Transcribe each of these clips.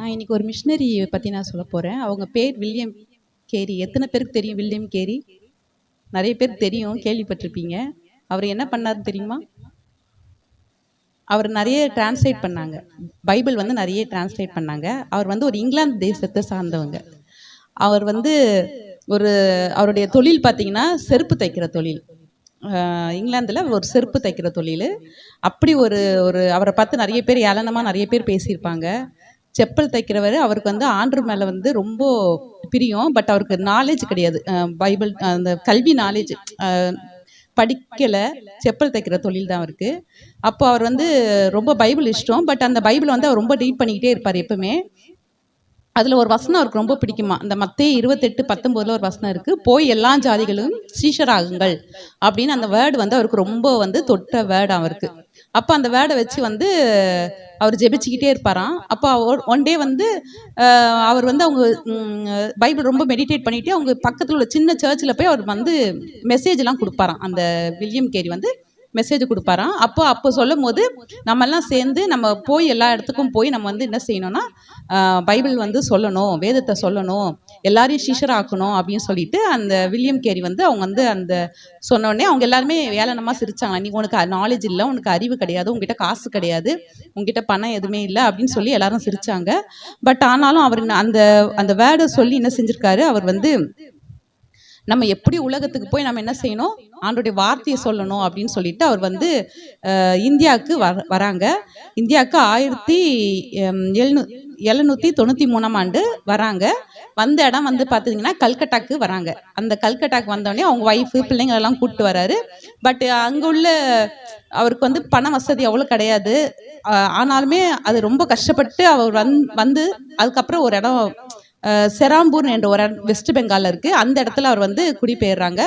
நான் இன்னைக்கு ஒரு மிஷினரி பற்றி நான் சொல்ல போகிறேன் அவங்க பேர் வில்லியம் கேரி. எத்தனை பேருக்கு தெரியும் வில்லியம் கேரி? நிறைய பேர் தெரியும் கேள்விப்பட்டிருப்பீங்க. அவர் என்ன பண்ணாருன்னு தெரியுமா? அவர் நிறைய டிரான்ஸ்லேட் பண்ணாங்க. பைபிள் வந்து நிறைய டிரான்ஸ்லேட் பண்ணாங்க. அவர் வந்து ஒரு இங்கிலாந்து தேசத்தை சார்ந்தவங்க. அவர் வந்து ஒரு அவருடைய தொழில் பார்த்தீங்கன்னா செருப்பு தைக்கிற தொழில். இங்கிலாந்தில் ஒரு செருப்பு தைக்கிற தொழில். அப்படி ஒரு ஒரு அவரை பார்த்து நிறைய பேர் ஏளனமாக நிறைய பேர் பேசியிருப்பாங்க. செப்பல் தைக்கிறவர் அவருக்கு வந்து ஆண்டர் மேலே வந்து ரொம்ப பிரியம். பட் அவருக்கு நாலேஜ் கிடையாது. பைபிள் அந்த கல்வி நாலேஜ் படிக்கலை. செப்பல் தைக்கிற தொழில் தான் அவருக்கு. அப்போ அவர் வந்து ரொம்ப பைபிள் இஷ்டம். பட் அந்த பைபிளை வந்து அவர் ரொம்ப ரீட் பண்ணிக்கிட்டே இருப்பார் எப்பவுமே. அதில் ஒரு வசனம் அவருக்கு ரொம்ப பிடிக்குமா? அந்த மத்திய இருபத்தெட்டு பத்தொம்போதில் ஒரு வசனம் இருக்குது போய் எல்லா ஜாதிகளும் சீஷராகுங்கள் அப்படின்னு அந்த வேர்டு வந்து அவருக்கு ரொம்ப வந்து தொட்ட வேர்டு அவருக்கு. அப்போ அந்த வேர்டை வச்சு வந்து அவர் ஜெபிச்சுக்கிட்டே இருப்பாராம். அப்போ அவர் ஒன் டே வந்து அவர் வந்து அவங்க பைபிள் ரொம்ப மெடிடேட் பண்ணிட்டு அவங்க பக்கத்தில் உள்ள சின்ன சர்ச்சில் போய் அவர் வந்து மெசேஜ்லாம் கொடுப்பாராம். அந்த வில்லியம் கேரி வந்து மெசேஜ் கொடுப்பாராம். அப்போ அப்போ சொல்லும் போது நம்ம எல்லாம் சேர்ந்து நம்ம போய் எல்லா இடத்துக்கும் போய் நம்ம வந்து என்ன செய்யணும்னா பைபிள் வந்து சொல்லணும் வேதத்தை சொல்லணும் எல்லாரையும் சீஷர் ஆக்கணும் அப்படின்னு சொல்லிட்டு அந்த வில்லியம் கேரி வந்து அவங்க வந்து அந்த சொன்ன உடனே அவங்க எல்லாருமே வேலனமாக சிரிச்சாங்க. நீ உனக்கு நாலேஜ் இல்லை உனக்கு அறிவு கிடையாது உங்ககிட்ட காசு கிடையாது உங்ககிட்ட பணம் எதுவுமே இல்லை அப்படின்னு சொல்லி எல்லாரும் சிரிச்சாங்க. பட் ஆனாலும் அவர் அந்த அந்த வேர்டை சொல்லி என்ன செஞ்சிருக்காரு? அவர் வந்து நம்ம எப்படி உலகத்துக்கு போய் நம்ம என்ன செய்யணும்? ஆண்டோடைய வார்த்தையை சொல்லணும் அப்படின்னு சொல்லிட்டு அவர் வந்து இந்தியாவுக்கு வர வராங்க. இந்தியாவுக்கு ஆயிரத்தி எழுநூ எழுநூற்றி தொண்ணூற்றி மூணாம் ஆண்டு வராங்க. வந்த இடம் வந்து பார்த்தீங்கன்னா கல்கட்டாக்கு வராங்க. அந்த கல்கட்டாக்கு வந்தோடனே அவங்க ஒய்ஃபு பிள்ளைங்களெல்லாம் கூப்பிட்டு வராரு. பட் அங்கே உள்ள அவருக்கு வந்து பண வசதி அவ்வளோ கிடையாது. ஆனாலுமே அது ரொம்ப கஷ்டப்பட்டு அவர் வந் வந்து அதுக்கப்புறம் ஒரு இடம் செராம்பூர் என்ற ஒரு வெஸ்ட் பெங்காலில் இருக்குது அந்த இடத்துல அவர் வந்து குடிபெயர்றாங்க.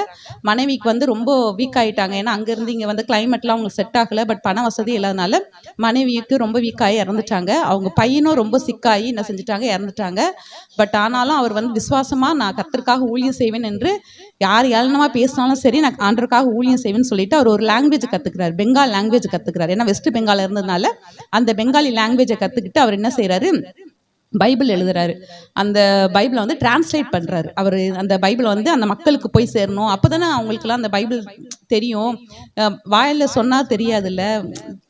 மனைவிக்கு வந்து ரொம்ப வீக் ஆகிட்டாங்க ஏன்னா அங்கேருந்து இங்கே வந்து கிளைமேட்லாம் அவங்களுக்கு செட் ஆகலை. பட் பண வசதி இல்லாதனால மனைவிக்கு ரொம்ப வீக்காகி இறந்துட்டாங்க. அவங்க பையனும் ரொம்ப சிக்காகி என்ன செஞ்சுட்டாங்க? இறந்துட்டாங்க. பட் ஆனாலும் அவர் வந்து விசுவாசமாக நான் கர்த்தருக்காக ஊழியம் செய்வேன் என்று யார் ஏளனமாக பேசினாலும் சரி நான் ஆண்டருக்காக ஊழியம் செய்வேன்னு சொல்லிட்டு அவர் ஒரு லாங்குவேஜ் கற்றுக்கிறார் பெங்கால் லாங்குவேஜ் கற்றுக்கிறார் ஏன்னா வெஸ்ட் பெங்கால் இருந்ததுனால அந்த பெங்காலி லாங்குவேஜை கற்றுக்கிட்டு அவர் என்ன செய்கிறாரு பைபிள் எழுதுறாரு. அந்த பைபிளை வந்து டிரான்ஸ்லேட் பண்ணுறாரு அவர் அந்த பைபிளை வந்து அந்த மக்களுக்கு போய் சேரணும். அப்பதானே அவங்களுக்குலாம் அந்த பைபிள் தெரியும். வாயில் வாயில தெரியாதுல்ல.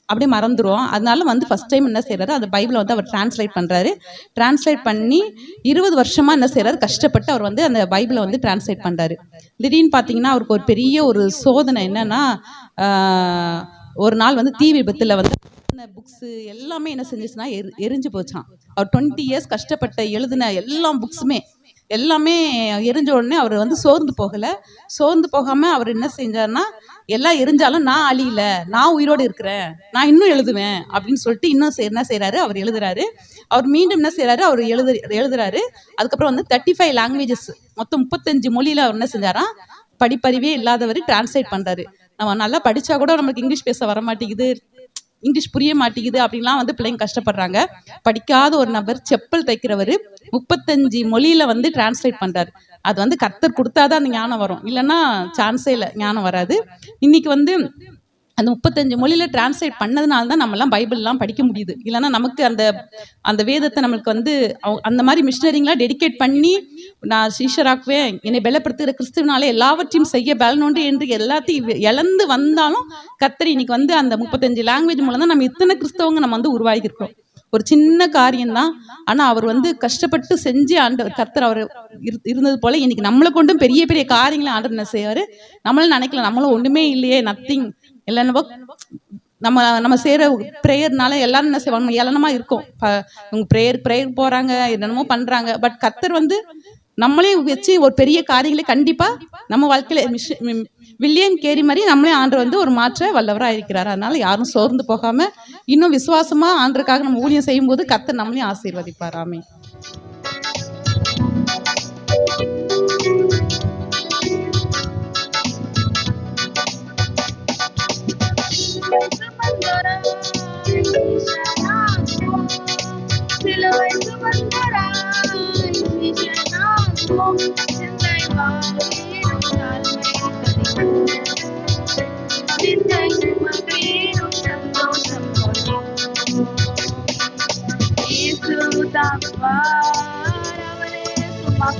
அப்படியே மறந்துடும் அதனால வந்து ஃபஸ்ட் டைம் என்ன செய்கிறாரு அந்த பைபிளை வந்து அவர் டிரான்ஸ்லேட் பண்ணுறாரு டிரான்ஸ்லேட் பண்ணி இருபது வருஷமாக என்ன செய்கிறாரு கஷ்டப்பட்டு அவர் வந்து அந்த பைபிளை வந்து டிரான்ஸ்லேட் பண்ணுறாரு திடீர்னு பார்த்தீங்கன்னா அவருக்கு ஒரு பெரிய ஒரு சோதனை என்னன்னா ஒரு நாள் வந்து தீ விபத்தில் வந்து புக்ஸு எல்லாமே என்ன செஞ்சுச்சுன்னா எரி எரிஞ்சு போச்சான் அவர் டுவெண்ட்டி இயர்ஸ் கஷ்டப்பட்ட எழுதின எல்லா புக்ஸுமே எல்லாமே எரிஞ்ச உடனே அவர் வந்து சோர்ந்து போகலை. சோர்ந்து போகாமல் அவர் என்ன செஞ்சார்னா எல்லாம் எரிஞ்சாலும் நான் அழியில நான் உயிரோடு இருக்கிறேன் நான் இன்னும் எழுதுவேன் அப்படின்னு சொல்லிட்டு இன்னும் என்ன செய்கிறாரு அவர் எழுதுறாரு. அவர் மீண்டும் என்ன செய்கிறாரு அவர் எழுது எழுதுறாரு. அதுக்கப்புறம் வந்து தேர்ட்டி ஃபைவ் லாங்குவேஜஸ் மொத்தம் முப்பத்தஞ்சு மொழியில் அவர் என்ன செஞ்சாரா படிப்பறிவே இல்லாதவர் டிரான்ஸ்லேட் பண்ணுறாரு நம்ம நல்லா படிச்சா கூட நமக்கு இங்கிலீஷ் பேச வர மாட்டேங்குது இங்கிலீஷ் புரிய மாட்டேங்குது அப்படின்லாம் வந்து பிள்ளைங்க கஷ்டப்படுறாங்க. படிக்காத ஒரு நபர் செப்பல் தைக்கிறவர் முப்பத்தஞ்சு மொழியில வந்து டிரான்ஸ்லேட் பண்றாரு. அது வந்து கர்த்தர் கொடுத்தாதான் அந்த ஞானம் வரும். இல்லைன்னா சான்ஸே இல்லை ஞானம் வராது. இன்னைக்கு வந்து அந்த முப்பத்தஞ்சு மொழியில் டிரான்ஸ்லேட் பண்ணதுனால தான் நம்மலாம் பைபிள்லாம் படிக்க முடியுது. இல்லைன்னா நமக்கு அந்த அந்த வேதத்தை நம்மளுக்கு வந்து அந்த மாதிரி மிஷினரிங்களாம் டெடிகேட் பண்ணி நான் சீஷராக்குவேன் என்னை பலப்படுத்துகிற கிறிஸ்துவனாலே எல்லாவற்றையும் செய்ய பலனோண்டு என்று எல்லாத்தையும் இழந்து வந்தாலும் கத்தர் இன்னைக்கு வந்து அந்த முப்பத்தஞ்சு லாங்குவேஜ் மூலம் தான் நம்ம இத்தனை கிறிஸ்தவங்க நம்ம வந்து உருவாகியிருக்கிறோம் ஒரு சின்ன காரியம்தான். ஆனால் அவர் வந்து கஷ்டப்பட்டு செஞ்சு ஆண்டவர் கர்த்தர் அவர் இரு- இருந்தது போல இன்னைக்கு நம்மளை கொண்டும் பெரிய பெரிய காரியங்களை ஆண்டர் என்ன செய்வார்? நம்மளும் நினைக்கல. நம்மளும் ஒன்றுமே இல்லையே நத்திங் இல்லைன்னவோ நம்ம நம்ம செய்கிற ப்ரேயர்னால எல்லாரும் என்ன செய்வாங்க? ஏளனமா இருக்கும். ப- இவங்க ப்ரேயர் ப்ரேயர் போறாங்க என்னென்னமோ பண்றாங்க. பட் கத்தர் வந்து நம்மளே வச்சு ஒரு பெரிய காரியங்களை கண்டிப்பா நம்ம வாழ்க்கையில மிஷ- வில்லியம் கேரி மாதிரி நம்மளே ஆண்டு வந்து ஒரு மாற்ற வல்லவராக இருக்கிறார். அதனால யாரும் சோர்ந்து போகாம இன்னும் விசுவாசமா ஆண்டுக்காக நம்ம ஊழியம் செய்யும் போது நம்மளே நம்மளையும் ஆசீர்வதிப்பார். ஆமே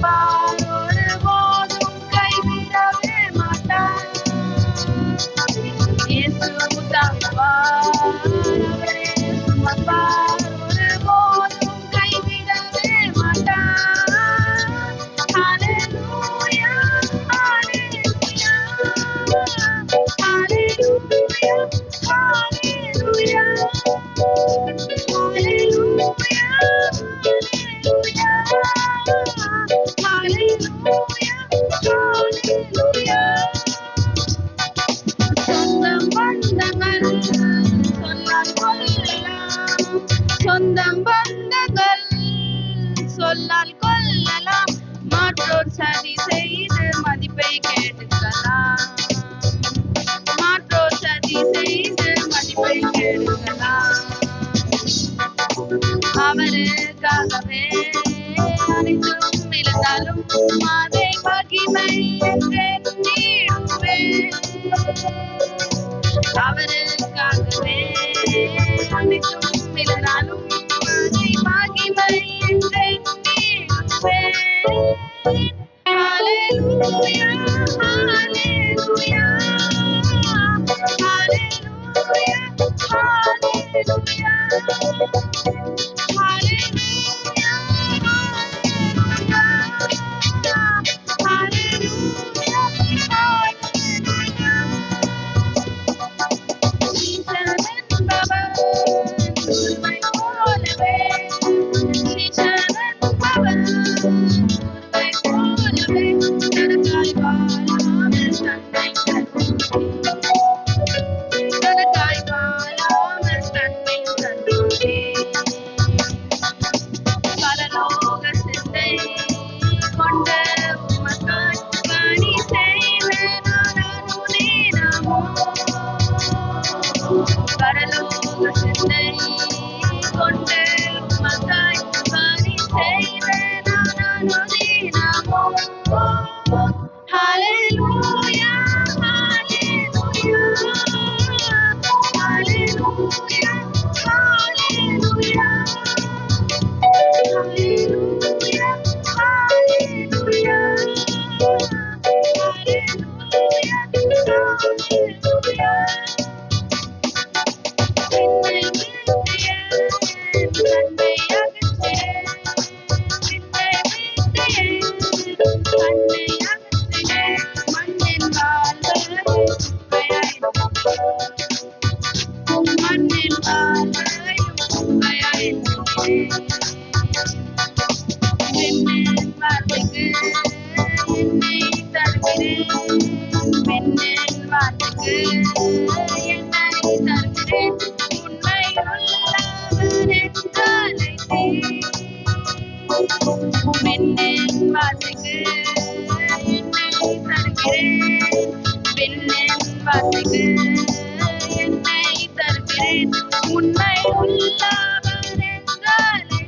Bye. my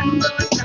Thank you.